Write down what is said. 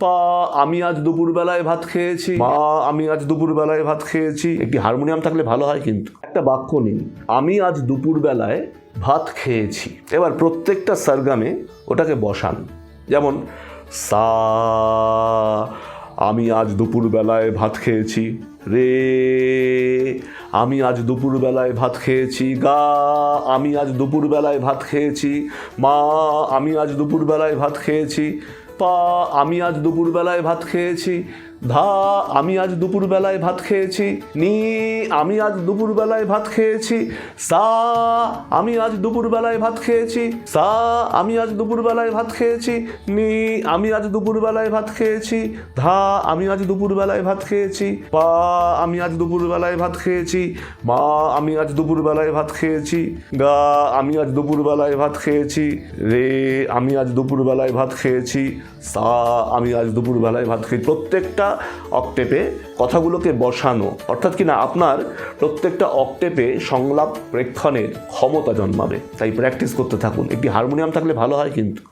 পা, আমি আজ দুপুরবেলায় ভাত খেয়েছি। মা, আমি আজ দুপুরবেলায় ভাত খেয়েছি। একটি হারমোনিয়াম থাকলে ভালো হয় কিন্তু। একটা বাক্য নিন। আমি আজ দুপুরবেলায় ভাত খেয়েছি। এবার প্রত্যেকটা সরগামে ওটাকে বসান। যেমন, সা, আমি আজ দুপুরবেলায় ভাত খেয়েছি। রে, আমি আজ দুপুরবেলায় ভাত খেয়েছি। গা, আমি আজ দুপুরবেলায় ভাত খেয়েছি। মা, আমি আজ দুপুরবেলায় ভাত খেয়েছি। পা আমি আজ দুপুরবেলায় ভাত খেয়েছি। ধা আমি আজ দুপুরবেলায় ভাত খেয়েছি নি আমি আজ দুপুরবেলায় ভাত খেয়েছি সা আমি আজ দুপুরবেলায় ভাত খেয়েছি সা আমি আজ দুপুরবেলায় ভাত খেয়েছি নি আমি আজ দুপুরবেলায় ভাত খেয়েছি ধা আমি আজ দুপুরবেলায় ভাত খেয়েছি পা আমি আজ দুপুরবেলায় ভাত খেয়েছি মা আমি আজ দুপুরবেলায় ভাত খেয়েছি গা আমি আজ দুপুরবেলায় ভাত খেয়েছি রে আমি আজ দুপুরবেলায় ভাত খেয়েছি সা আমি আজ দুপুরবেলায় ভাত খেয়েছি প্রত্যেকটা অক্টেপে কথাগুলোকে বসানো। অর্থাৎ কি না, আপনার প্রত্যেকটা অক্টেপে সংলাপ প্রেক্ষণের ক্ষমতা জন্মাবে। তাই প্র্যাকটিস করতে থাকুন। একটি হারমোনিয়াম থাকলে ভালো হয় কিন্তু।